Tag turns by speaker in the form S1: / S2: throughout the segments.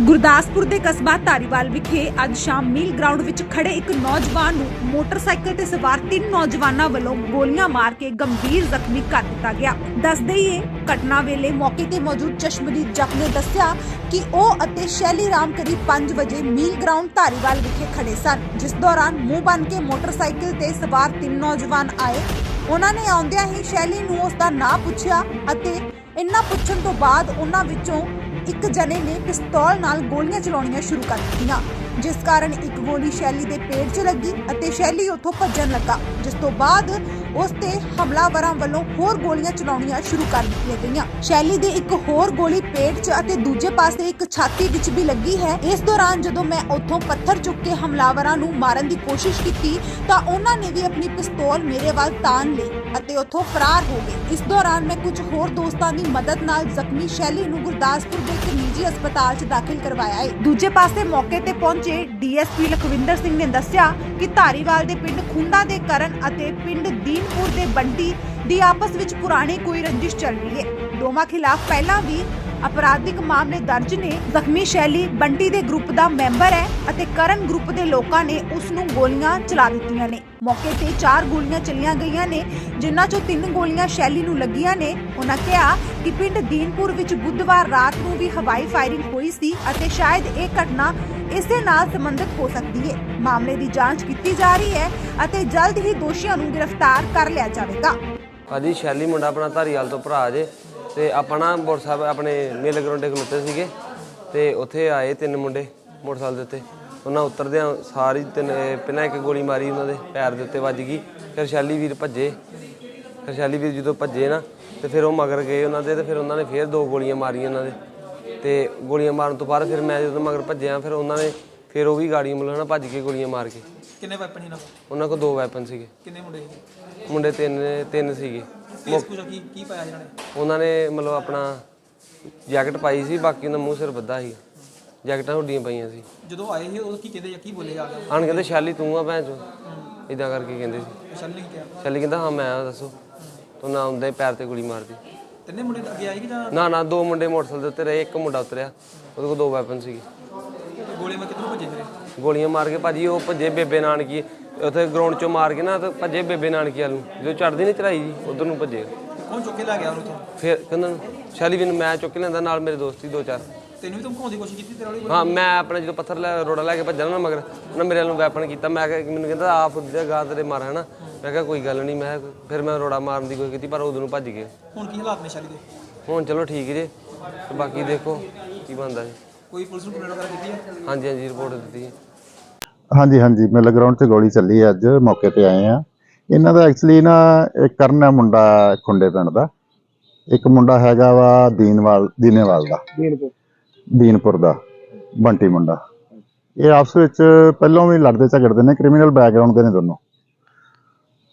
S1: ਗੁਰਦਾਸਪੁਰ ਦੇ ਕਸਬਾ ਧਾਰੀਵਾਲ ਵਿਖੇ ਅੱਜ ਸ਼ਾਮ ਮੀਲ ਗਰਾਊਂਡ ਵਿੱਚ ਖੜੇ ਇੱਕ ਨੌਜਵਾਨ ਨੂੰ ਮੋਟਰਸਾਈਕਲ ਤੇ ਸਵਾਰ ਤਿੰਨ ਨੌਜਵਾਨਾਂ ਵੱਲੋਂ ਗੋਲੀਆਂ ਮਾਰ ਕੇ ਗੰਭੀਰ ਜ਼ਖਮੀ ਕਰ ਦਿੱਤਾ ਗਿਆ। ਦੱਸ ਦੇਈਏ ਘਟਨਾ ਵੇਲੇ ਮੌਕੇ ਤੇ ਮੌਜੂਦ ਚਸ਼ਮਦੀਦ ਜੱਟ ਨੇ ਦੱਸਿਆ ਕਿ ਉਹ ਅਤੇ ਸ਼ੈਲੀ ਰਾਮ ਕਰੀਬ 5 ਵਜੇ ਮੀਲ ਗਰਾਊਂਡ ਧਾਰੀਵਾਲ ਵਿਖੇ ਖੜੇ ਸਨ, ਜਿਸ ਦੌਰਾਨ ਮੂੰਹ ਬੰਨ ਕੇ ਮੋਟਰਸਾਈਕਲ ਤੇ ਸਵਾਰ ਤਿੰਨ ਨੌਜਵਾਨ ਆਏ। ਉਹਨਾਂ ਨੇ ਆਉਂਦਿਆਂ ਹੀ ਸ਼ੈਲੀ ਨੂੰ ਉਸ ਦਾ ਨਾਂ ਪੁੱਛਿਆ ਅਤੇ ਇੰਨਾ ਪੁੱਛਣ ਤੋਂ ਬਾਅਦ ਉਹਨਾਂ ਵਿੱਚੋਂ ਇੱਕ ਜਣੇ ਨੇ ਪਿਸਤੌਲ ਨਾਲ ਗੋਲੀਆਂ ਚਲਾਉਣੀਆਂ ਸ਼ੁਰੂ ਕਰ ਦਿੱਤੀਆਂ, ਜਿਸ ਕਾਰਨ ਇੱਕ ਗੋਲੀ ਸ਼ੈਲੀ ਦੇ ਪੇਟ 'ਚ ਲੱਗੀ ਅਤੇ ਸ਼ੈਲੀ ਉੱਥੋਂ ਭੱਜਣ ਲੱਗਾ, ਜਿਸ ਤੋਂ ਬਾਅਦ ਉਸ ਤੇ ਹਮਲਾਵਰਾਂ ਵੱਲੋਂ ਹੋਰ ਗੋਲੀਆਂ ਚਲਾਉਣੀਆਂ ਸ਼ੁਰੂ ਕਰ ਦਿੱਤੀਆਂ ਗਈਆਂ। ਸ਼ੈਲੀ ਦੇ ਇੱਕ ਹੋਰ ਗੋਲੀ ਪੇਟ 'ਚ ਅਤੇ ਦੂਜੇ ਪਾਸੇ ਇੱਕ ਛਾਤੀ ਵਿੱਚ ਵੀ ਲੱਗੀ ਹੈ। ਇਸ ਦੌਰਾਨ ਜਦੋਂ ਮੈਂ ਉੱਥੋਂ ਪੱਥਰ ਚੁੱਕ ਕੇ ਹਮਲਾਵਰਾਂ ਨੂੰ ਮਾਰਨ ਦੀ ਕੋਸ਼ਿਸ਼ ਕੀਤੀ, ਤਾਂ ਉਹਨਾਂ ਨੇ ਵੀ ਆਪਣੀ ਪਿਸਤੌਲ ਮੇਰੇ ਵੱਲ ਤਾਣ ਲਈ ਅਤੇ ਉੱਥੋਂ ਫਰਾਰ ਹੋ ਗਏ। ਇਸ ਦੌਰਾਨ ਮੈਂ ਕੁਝ ਹੋਰ ਦੋਸਤਾਂ ਦੀ ਮਦਦ ਨਾਲ ਜ਼ਖਮੀ ਸ਼ੈਲੀ ਨੂੰ ਗੁਰਦਾਸਪੁਰ ਦੇ ਇੱਕ ਨਿੱਜੀ ਹਸਪਤਾਲ 'ਚ ਦਾਖਲ ਕਰਵਾਇਆ ਹੈ। ਦੂਜੇ ਪਾਸੇ ਮੌਕੇ ਤੇ ਪਹੁੰਚੇ ਡੀਐਸਪੀ ਲਖਵਿੰਦਰ ਸਿੰਘ ਨੇ ਦੱਸਿਆ ਕਿ ਧਾਰੀਵਾਲ ਦੇ ਪਿੰਡ ਖੁੰਡਾ ਦੇ ਕਰਨ ਅਤੇ ਪਿੰਡ ਦੀ ਦੀਨਪੁਰ ਦੇ ਬੰਟੀ ਦੀ ਆਪਸ ਵਿੱਚ ਪੁਰਾਣੀ ਕੋਈ ਰੰਜਿਸ਼ ਚੱਲ ਰਹੀ ਹੈ। ਦੋਵਾਂ ਖਿਲਾਫ ਪਹਿਲਾਂ ਵੀ ਅਪਰਾਧਿਕ ਮਾਮਲੇ ਦਰਜ ਨੇ। ਜ਼ਖਮੀ ਸ਼ੈਲੀ ਬੰਟੀ ਦੇ ਗਰੁੱਪ ਦਾ ਮੈਂਬਰ ਹੈ ਅਤੇ ਕਰਨ ਗਰੁੱਪ ਦੇ ਲੋਕਾਂ ਨੇ ਉਸ ਨੂੰ ਗੋਲੀਆਂ ਚਲਾ ਦਿੱਤੀਆਂ ਨੇ। ਮੌਕੇ ਤੇ ਚਾਰ ਗੋਲੀਆਂ ਚਲੀਆਂ ਗਈਆਂ ਨੇ, ਜਿਨ੍ਹਾਂ ਚੋਂ ਤਿੰਨ ਗੋਲੀਆਂ ਸ਼ੈਲੀ ਨੂੰ ਲੱਗੀਆਂ ਨੇ। ਉਹਨਾਂ ਕਿਹਾ ਕਿ ਪਿੰਡ ਦੀਨਪੁਰ ਵਿੱਚ ਬੁੱਧਵਾਰ ਰਾਤ ਨੂੰ ਵੀ ਹਵਾਈ ਫਾਇਰਿੰਗ ਹੋਈ ਸੀ ਅਤੇ ਸ਼ਾਇਦ ਇਹ ਘਟਨਾ ਇਸੇ ਨਾਲ ਸੰਬੰਧਿਤ ਹੋ ਸਕਦੀ ਹੈ। ਮਾਮਲੇ ਦੀ ਜਾਂਚ ਕੀਤੀ ਜਾ ਰਹੀ ਹੈ ਅਤੇ ਜਲਦ ਹੀ ਦੋਸ਼ੀਆਂ ਨੂੰ ਗ੍ਰਿਫਤਾਰ ਕਰ ਲਿਆ ਜਾਵੇਗਾ।
S2: ਭਾਜੀ ਸ਼ੈਲੀ ਮੁੰਡਾ ਆਪਣਾ ਧਾਰੀਵਾਲ ਤੋਂ ਭਰਾ ਜੇ। ਤੇ ਆਪਣਾ ਮੋਟਰਸਾਈਕਲ ਆਪਣੇ ਮੇਲੇ ਗਰਾਉਂਡੇ ਖਲੋਤੇ ਸੀਗੇ ਤੇ ਉੱਥੇ ਆਏ ਤਿੰਨ ਮੁੰਡੇ ਮੋਟਰਸਾਈਕਲ ਦੇ ਉੱਤੇ। ਉਹਨਾਂ ਉਤਰਦਿਆਂ ਸਾਰੀ ਤਿੰਨ ਪਹਿਲਾਂ ਇੱਕ ਗੋਲੀ ਮਾਰੀ ਉਹਨਾਂ ਦੇ, ਪੈਰ ਦੇ ਉੱਤੇ ਵੱਜ ਗਈ। ਫਿਰ ਸ਼ੈਲੀ ਵੀਰ ਭੱਜੇ। ਫਿਰ ਸ਼ੈਲੀ ਵੀਰ ਜਦੋਂ ਭੱਜੇ ਨਾ, ਤੇ ਫਿਰ ਉਹ ਮਗਰ ਗਏ ਉਹਨਾਂ ਦੇ ਤੇ ਫਿਰ ਉਹਨਾਂ ਨੇ ਫਿਰ ਦੋ ਗੋਲੀਆਂ ਮਾਰੀਆਂ ਉਹਨਾਂ ਦੇ। ਤੇ ਗੋਲੀਆਂ ਮਾਰਨ ਤੋਂ ਬਾਅਦ ਫਿਰ ਮੈਂ ਜਦੋਂ ਮਗਰ ਭੱਜਿਆ, ਫਿਰ ਉਹਨਾਂ ਨੇ ਫਿਰ ਉਹ ਵੀ ਗਾੜੀ ਮਤਲਬ ਨਾ ਭੱਜ ਕੇ ਗੋਲੀਆਂ ਮਾਰ ਕੇ।
S3: ਕਿੰਨੇ ਵੈਪਨ ਸੀ ਕੋਲ?
S2: ਉਹਨਾਂ ਕੋਲ ਦੋ ਵੈਪਨ ਸੀਗੇ।
S3: ਕਿੰਨੇ ਮੁੰਡੇ ਸੀ?
S2: ਮੁੰਡੇ ਤਿੰਨ ਤਿੰਨ ਸੀਗੇ।
S3: ਫੇਸ ਕੁਝ ਕੀ ਕੀ ਪਾਇਆ ਇਹਨਾਂ ਨੇ?
S2: ਉਹਨਾਂ ਨੇ ਮਤਲਬ ਆਪਣਾ ਜੈਕਟ ਪਾਈ ਸੀ ਬਾਕੀ ਉਹਨਾਂ ਮੂੰਹ ਸਿਰ ਬੱਧਾ ਸੀ। ਜੈਕਟਾਂ ਹੁੱਡੀਆਂ ਪਈਆਂ ਸੀ।
S3: ਜਦੋਂ ਆਏ ਸੀ ਉਹ ਕੀ ਕਹਿੰਦੇ ਜਾਂ ਕੀ ਬੋਲੇ ਆ ਗਿਆ
S2: ਆਣ ਕਹਿੰਦੇ ਸ਼ਾਲੀ ਤੂੰ ਆ ਭੈਣ ਚੋ ਇਦਾਂ ਕਰਕੇ ਕਹਿੰਦੇ ਸੀ।
S3: ਸ਼ਲ ਨੇ ਕੀ ਕਿਹਾ?
S2: ਸ਼ਾਲੀ ਕਹਿੰਦਾ ਹਾਂ ਮੈਂ ਆ ਦੱਸੋ। ਤੂੰ ਨਾ ਆਉਂਦਾ ਹੀ ਪੈਰ ਤੇ ਗੋਲੀ ਮਾਰਦੀ
S3: ਤਿੰਨੇ ਮੁੰਡੇ ਅੱਗੇ ਆਏ ਕਿ ਜਾਂ
S2: ਨਾ ਨਾ ਦੋ ਮੁੰਡੇ ਮੋਟਰਸਾਈਕਲ ਦੇ ਉੱਤੇ ਰਹੇ ਇੱਕ ਮੁੰਡਾ ਉਤਰਿਆ। ਉਹਦੇ ਕੋਲ ਦੋ ਵੈਪਨ ਸੀਗੇ।
S3: ਗੋਲੇ ਮੈਂ ਕਿੱਧਰੋਂ ਭੱਜੇ ਫਿਰੇ?
S2: ਗੋਲੀਆਂ ਮਾਰ ਕੇ ਭਾਜੀ ਉਹ ਭੱਜੇ ਬੇਬੇ ਨਾਨਕੀ ਉੱਥੇ ਗਰਾਊਂਡ ਚੋਂ ਮਾਰ ਕੇ ਨਾ ਤੇ ਭੱਜੇ ਬੇਬੇ ਨਾਨਕੀ ਵੱਲ ਨੂੰ। ਜਦੋਂ ਚੜਦੀ ਨਹੀਂ ਚੜਾਈ ਜੀ ਉਧਰ ਨੂੰ ਭੱਜੇ।
S3: ਕੌਣ ਚੁੱਕ ਲੈ ਗਿਆ ਉਹਨੂੰ ਤੋਂ
S2: ਫਿਰ ਕਹਿੰਦਾ ਸ਼ਾਲੀ ਵੀ ਨੂੰ ਮੈਂ ਚੁੱਕ ਲੈਂਦਾ ਨਾਲ ਮੇਰੇ ਦੋਸਤ ਸੀ ਦੋ ਚਾਰ।
S3: ਤੈਨੂੰ ਵੀ ਧਮਕਾਉਣ ਦੀ ਕੋਸ਼ਿਸ਼ ਕੀਤੀ ਤੇਰੇ ਵਾਲੀ
S2: ਹਾਂ ਮੈਂ ਆਪਣੇ ਜਦੋਂ ਪੱਥਰ ਲੈ ਰੋੜਾ ਲੈ ਕੇ ਭੱਜਣਾ ਨਾ ਮਗਰ ਉਹਨਾਂ ਮੇਰੇ ਵੱਲ ਵੈਪਨ ਕੀਤਾ। ਮੈਂ ਕਿਹਾ ਮੈਨੂੰ ਕਹਿੰਦਾ ਆ ਫੁੱਦੀ ਦਾ ਗਾਹ ਤੇਰੇ ਮਾਰ ਹਨਾ? ਮੈਂ ਕਿਹਾ ਕੋਈ ਗੱਲ ਨਹੀਂ ਮੈਂ ਫਿਰ ਮੈਂ ਰੋੜਾ ਮਾਰਨ ਦੀ ਕੋਸ਼ਿਸ਼ ਕੀਤੀ ਪਰ ਉਦੋਂ ਨੂੰ ਭੱਜ ਗਏ।
S3: ਹੁਣ ਕੀ ਹਾਲਾਤ ਨੇ ਸ਼ਾਲੀ ਦੇ?
S2: ਹੁਣ ਚਲੋ ਠੀਕ ਜੇ ਤੇ ਬਾਕੀ ਦੇਖੋ ਕੀ ਬਣਦਾ ਜੀ।
S3: ਕੋਈ ਪੁਲਿਸ ਨੂੰ ਕੰਪਲੇਂਟ ਵਗੈਰਾ ਕੀਤੀ ਹੈ?
S2: ਹਾਂਜੀ ਹਾਂਜੀ ਰਿਪੋਰਟ ਦਿੱਤੀ ਹੈ।
S4: ਹਾਂਜੀ ਹਾਂਜੀ ਮਿਲ ਗਰਾਊਂਡ 'ਤੇ ਗੋਲੀ ਚੱਲੀ ਹੈ ਅੱਜ ਮੌਕੇ ਤੇ ਆਏ ਆ ਇਹਨਾਂ ਦਾ ਐਕਚੁਅਲੀ ਨਾ ਇੱਕ ਕਰਨ ਹੈ ਮੁੰਡਾ ਖੁੰਡੇ ਪਿੰਡ ਦਾ। ਇੱਕ ਮੁੰਡਾ ਹੈਗਾ ਵਾ ਦੀਨਵਾਲ ਦੀਨੇਵਾਲ ਦਾ। ਦੀਨਪੁਰ। ਦਾ ਬੰਟੀ ਮੁੰਡਾ। ਇਹ ਆਪਸ ਵਿੱਚ ਪਹਿਲਾਂ ਵੀ ਲੜਦੇ ਝਗੜਦੇ ਨੇ ਕ੍ਰਿਮੀਨਲ ਬੈਕਗ੍ਰਾਉਂਡ ਦੇ ਨੇ ਦੋਨੋਂ।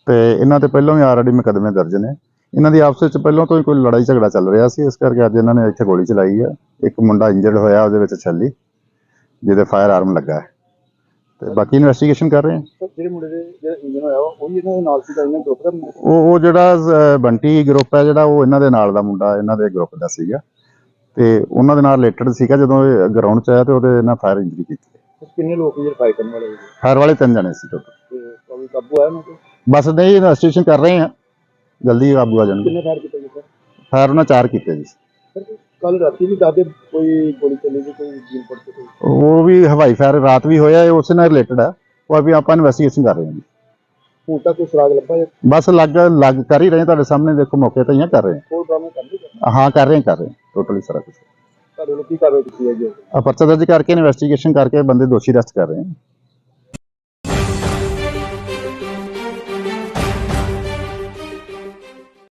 S4: ਤੇ ਇਹਨਾਂ ਤੇ ਪਹਿਲਾਂ ਵੀ ਆਲਰੇਡੀ ਮੁਕੱਦਮੇ ਦਰਜ ਨੇ। ਇਹਨਾਂ ਦੀ ਆਪਸ ਵਿੱਚ ਪਹਿਲਾਂ ਤੋਂ ਹੀ ਕੋਈ ਲੜਾਈ ਝਗੜਾ ਚੱਲ ਰਿਹਾ ਸੀ ਇਸ ਕਰਕੇ ਅੱਜ ਇਹਨਾਂ ਨੇ ਇੱਥੇ ਗੋਲੀ ਚਲਾਈ ਹੈ। ਇੱਕ ਮੁੰਡਾ ਇੰਜਰਡ ਹੋਇਆ ਉਹਦੇ ਵਿੱਚ ਛੱਲੀ ਜਿਹਦੇ ਫਾਇਰ ਆਰਮ ਲੱਗਾ ਹੈ। ਤੇ ਬਾਕੀ ਇਨਵੈਸਟੀਗੇਸ਼ਨ ਕਰ ਰਹੇ ਹਾਂ।
S5: ਜਿਹੜੇ ਮੁੰਡੇ ਦੇ ਜਿਹੜਾ ਇੰਜਨ ਹੋਇਆ ਉਹ ਵੀ ਇਹਨਾਂ ਦੇ ਨਾਲ ਸੀਗਾ ਇਹਨਾਂ ਗਰੁੱਪ ਦਾ
S4: ਉਹ ਉਹ ਜਿਹੜਾ ਅਹ, ਬੰਟੀ ਗਰੁੱਪ ਹੈ ਜਿਹੜਾ ਉਹ ਇਹਨਾਂ ਦੇ ਨਾਲ ਦਾ ਮੁੰਡਾ ਇਹਨਾਂ ਦੇ ਗਰੁੱਪ ਦਾ ਸੀਗਾ। ਤੇ ਉਹਨਾਂ ਦੇ ਨਾਲ ਰਿਲੇਟਡ ਸੀਗਾ ਜਦੋਂ ਇਹ ਗਰਾਊਂਡ 'ਚ ਆਇਆ ਤੇ ਉਹਦੇ ਨਾਲ ਫਾਇਰ ਇੰਜਰੀ ਕੀਤੀ
S5: ਕਿੰਨੇ ਲੋਕ ਜਿਹੜੇ ਫਾਈਟ ਕਰਨ ਵਾਲੇ ਸੀ
S4: ਫਾਇਰ ਵਾਲੇ ਤਿੰਨ ਜਣੇ ਸੀ ਟੋਟਲ
S5: ਤੇ ਕੋਈ ਕਾਬੂ ਆਇਆ ਉਹਨਾਂ ਤੇ
S4: ਬਸ ਨਹੀਂ ਇਨਵੈਸਟੀਗੇਸ਼ਨ ਕਰ ਰਹੇ ਹਾਂ। ਜਲਦੀ ਕਾਬੂ ਆ ਜਾਣਗੇ।
S5: ਕਿੰਨੇ ਫਾਇਰ ਕੀਤੇ ਗਏ
S4: ਫਾਇਰ ਉਹਨਾਂ ਚਾਰ ਕੀਤੇ ਜੀ।
S5: ਕੱਲ ਰਾਤੀ ਵੀ ਦਾਦੇ ਕੋਈ ਗੋਲੀ ਚੱਲੀ ਸੀ ਕੋਈ ਜੀਨ ਪੜ ਕੋਈ?
S4: ਉਹ ਵੀ ਹਵਾਈ ਫਾਇਰ ਰਾਤ ਵੀ ਹੋਇਆ ਇਹ ਉਸੇ ਨਾਲ ਰਿਲੇਟਡ ਹੈ ਉਹ ਵੀ ਆਪਾਂ ਇਨਵੈਸਟੀਗੇਸ਼ਨ ਕਰ ਰਹੇ ਹਾਂ ਜੀ।
S5: ਹੁਣ ਤੱਕ ਕੋਈ ਸੁਰਾਗ ਲੱਭਾ ਜਾਂ?
S4: ਬਸ ਲੱਗ ਲੱਗ ਕਰ ਹੀ ਰਹੇ ਹਾਂ, ਤੁਹਾਡੇ ਸਾਹਮਣੇ ਦੇਖੋ ਮੌਕੇ ਤੇ ਹੀ ਕਰ ਰਹੇ
S5: ਕੋਲ ਬਰਾਮਦ ਕਰ ਲਈ
S4: ਹਾਂ? ਹਾਂ ਕਰ ਰਹੇ ਹਾਂ, ਕਰ ਰਹੇ ਟੋਟਲੀ ਸਾਰਾ ਕੁਝ
S5: ਤੁਹਾਡੇ ਵੱਲੋਂ ਕੀ ਕਾਰਵਾਈ ਕੀਤੀ ਹੈ? ਜੀ
S4: ਆ ਪਰਚਾ ਦਰਜ ਕਰਕੇ ਇਨਵੈਸਟੀਗੇਸ਼ਨ ਕਰਕੇ ਬੰਦੇ ਦੋਸ਼ੀ ਅਰੈਸਟ ਕਰ ਰਹੇ ਹਾਂ।